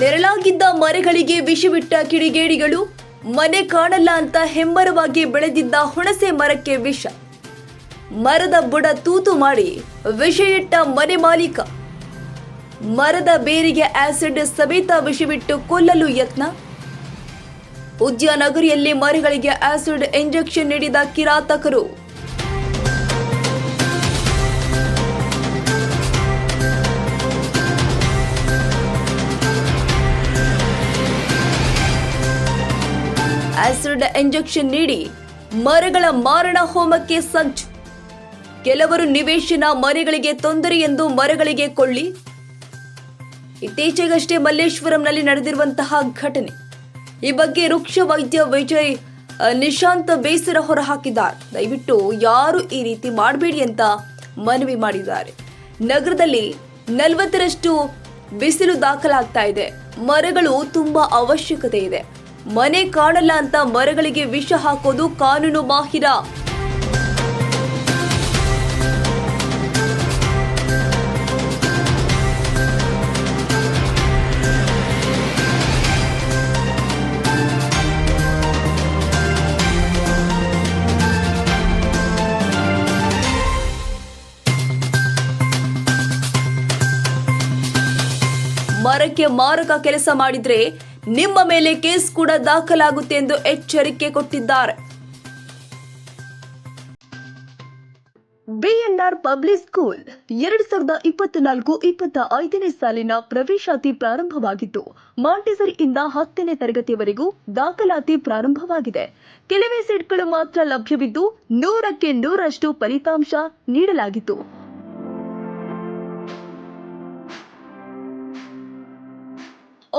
ನೆರಳಾಗಿದ್ದ ಮರಗಳಿಗೆ ವಿಷವಿಟ್ಟ ಕಿಡಿಗೇಡಿಗಳು ಮನೆ ಕಾಣಲ್ಲ ಅಂತ ಹೆಮ್ಮರವಾಗಿ ಬೆಳೆದಿದ್ದ ಹುಣಸೆ ಮರಕ್ಕೆ ವಿಷ. ಮರದ ಬುಡ ತೂತು ಮಾಡಿ ವಿಷ ಮನೆ ಮಾಲೀಕ. ಮರದ ಬೇರಿಗೆ ಆಸಿಡ್ ಸಮೇತ ವಿಷವಿಟ್ಟು ಕೊಲ್ಲಲು ಯತ್ನ. ಉದ್ಯಾನಗರಿಯಲ್ಲಿ ಮರಗಳಿಗೆ ಆಸಿಡ್ ಇಂಜೆಕ್ಷನ್ ನೀಡಿದ ಕಿರಾತಕರು. ಆಸಿಡ್ ಇಂಜೆಕ್ಷನ್ ನೀಡಿ ಮರಗಳ ಮಾರಣ ಹೋಮಕ್ಕೆ ಸಂಚು ಕೆಲವರು ನಿವೇಶನ ಮರಗಳಿಗೆ ತೊಂದರೆ ಎಂದು ಮರಗಳಿಗೆ ಕೊಳ್ಳಿ. ಇತ್ತೀಚೆಗಷ್ಟೇ ಮಲ್ಲೇಶ್ವರಂನಲ್ಲಿ ನಡೆದಿರುವಂತಹ ಘಟನೆ. ಈ ಬಗ್ಗೆ ವೃಕ್ಷ ವೈದ್ಯ ವಿಜಯ್ ನಿಶಾಂತ್ ಬೇಸರ ಹೊರಹಾಕಿದ್ದಾರೆ. ದಯವಿಟ್ಟು ಯಾರು ಈ ರೀತಿ ಮಾಡಬೇಡಿ ಅಂತ ಮನವಿ ಮಾಡಿದ್ದಾರೆ. ನಗರದಲ್ಲಿ ನಲವತ್ತರಷ್ಟು ಬಿಸಿಲು ದಾಖಲಾಗ್ತಾ ಇದೆ. ಮರಗಳು ತುಂಬಾ ಅವಶ್ಯಕತೆ ಇದೆ. ಮನೆ ಕಾಣಲ್ಲ ಅಂತ ಮರಗಳಿಗೆ ವಿಷ ಹಾಕೋದು ಕಾನೂನು ಬಾಹಿರ ಮರಕ್ಕೆ ಮಾರಕ ಕೆಲಸ ಮಾಡಿದ್ರೆ ನಿಮ್ಮ ಮೇಲೆ ಕೇಸ್ ಕೂಡ ದಾಖಲಾಗುತ್ತೆ ಎಂದು ಎಚ್ಚರಿಕೆ ಕೊಟ್ಟಿದ್ದಾರೆ. ಬಿಎನ್ಆರ್ ಪಬ್ಲಿಕ್ ಸ್ಕೂಲ್ ಎರಡ್ ಸಾವಿರದ ಇಪ್ಪತ್ನಾಲ್ಕು ಇಪ್ಪತ್ತ ಐದನೇ ಸಾಲಿನ ಪ್ರವೇಶಾತಿ ಪ್ರಾರಂಭವಾಗಿತ್ತು ಮಾಂಟೆಸರಿಯಿಂದ ಹತ್ತನೇ ತರಗತಿಯವರೆಗೂ ದಾಖಲಾತಿ ಪ್ರಾರಂಭವಾಗಿದೆ. ಕೆಲವೇ ಸೀಟ್ಗಳು ಮಾತ್ರ ಲಭ್ಯವಿದ್ದು, ನೂರಕ್ಕೆ ನೂರಷ್ಟು ಫಲಿತಾಂಶ ನೀಡಲಾಗಿತ್ತು.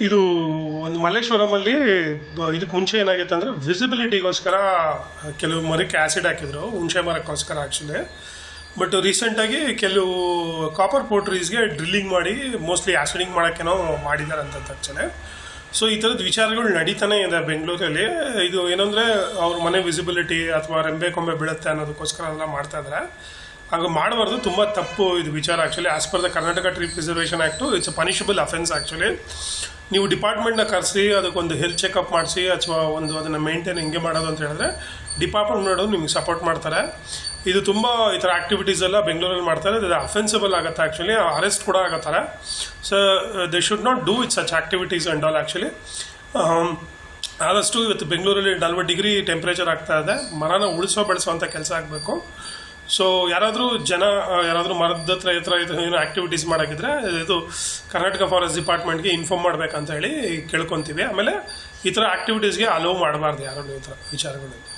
ಇದು ಒಂದು ಮಲ್ಲೇಶ್ವರಮಲ್ಲಿ ಇದಕ್ಕೆ ಮುಂಚೆ ಏನಾಗಿತ್ತು ಅಂದರೆ ವಿಸಿಬಿಲಿಟಿಗೋಸ್ಕರ ಕೆಲವು ಮರಕ್ಕೆ ಆ್ಯಸಿಡ್ ಹಾಕಿದ್ರು, ಹುಣಸೆ ಮರಕ್ಕೋಸ್ಕರ ಆ್ಯಕ್ಚುಲಿ ಬಟ್ ರೀಸೆಂಟಾಗಿ ಕೆಲವು ಕಾಪರ್ ಪೋಟ್ರೀಸ್ಗೆ ಡ್ರಿಲ್ಲಿಂಗ್ ಮಾಡಿ ಮೋಸ್ಟ್ಲಿ ಆ್ಯಸಿಡಿಂಗ್ ಮಾಡೋಕ್ಕೇನೋ ಮಾಡಿದ್ದಾರೆ ಅಂತ ತಕ್ಷಣ ಸೊ ಈ ಥರದ ವಿಚಾರಗಳು ನಡೀತಾನೆ ಇದೆ ಬೆಂಗಳೂರಲ್ಲಿ. ಇದು ಏನಂದರೆ ಅವ್ರ ಮನೆ ವಿಸಿಬಿಲಿಟಿ ಅಥವಾ ರೆಂಬೆ ಕೊಂಬೆ ಬೀಳುತ್ತೆ ಅನ್ನೋದಕ್ಕೋಸ್ಕರ ಎಲ್ಲ ಮಾಡ್ತಾ ಇದ್ದಾರೆ ಹಾಗ ಮಾಡಬಾರ್ದು. ತುಂಬ ತಪ್ಪು ಇದು ವಿಚಾರ actually as per the Karnataka tree preservation act it's a punishable offence actually ನೀವು ಡಿಪಾರ್ಟ್ಮೆಂಟ್ನ ಕರೆಸಿ, ಅದಕ್ಕೊಂದು ಹೆಲ್ತ್ ಚೆಕಪ್ ಮಾಡಿಸಿ, ಅಥವಾ ಒಂದು ಅದನ್ನು ಮೇಂಟೈನ್ ಹೆಂಗೆ ಮಾಡೋದು ಅಂತ ಹೇಳಿದ್ರೆ ಡಿಪಾರ್ಟ್ಮೆಂಟ್ ಮಾಡೋದು ನಿಮ್ಗೆ ಸಪೋರ್ಟ್ ಮಾಡ್ತಾರೆ. ಇದು ತುಂಬ ಈ ಥರ ಆ್ಯಕ್ಟಿವಿಟೀಸ್ ಎಲ್ಲ ಬೆಂಗಳೂರಲ್ಲಿ ಮಾಡ್ತಾರೆ. ಇದು ಅಫೆನ್ಸಿಬಲ್ ಆಗುತ್ತೆ ಆ್ಯಕ್ಚುಲಿ ಅರೆಸ್ಟ್ ಕೂಡ ಆಗುತ್ತಾರೆ. So they should not do it such activities and all actually ಆದಷ್ಟು ಇವತ್ತು ಬೆಂಗಳೂರಲ್ಲಿ ನಲ್ವತ್ತು ಡಿಗ್ರಿ ಟೆಂಪ್ರೇಚರ್ ಆಗ್ತಾ ಇದೆ. ಮರನ ಉಳಿಸೋ, ಬೆಳೆಸೋ ಅಂತ ಕೆಲಸ ಆಗಬೇಕು. ಸೊ ಯಾರಾದರೂ ಜನ ಯಾರಾದರೂ ಮರದ ಹತ್ರ ಎತ್ತರ ಏನೋ ಆ್ಯಕ್ಟಿವಿಟೀಸ್ ಮಾಡೋಕ್ಕಿದ್ರೆ ಇದು ಕರ್ನಾಟಕ ಫಾರೆಸ್ಟ್ ಡಿಪಾರ್ಟ್ಮೆಂಟ್ಗೆ ಇನ್ಫಾರ್ಮ್ ಮಾಡ್ಬೇಕಂತ ಹೇಳಿ ಕೇಳ್ಕೊತೀವಿ. ಆಮೇಲೆ ಈ ಥರ ಆ್ಯಕ್ಟಿವಿಟೀಸ್ಗೆ ಅಲೋವ್ ಮಾಡಬಾರ್ದು ಯಾರು ಈ ಥರ ವಿಚಾರಗಳು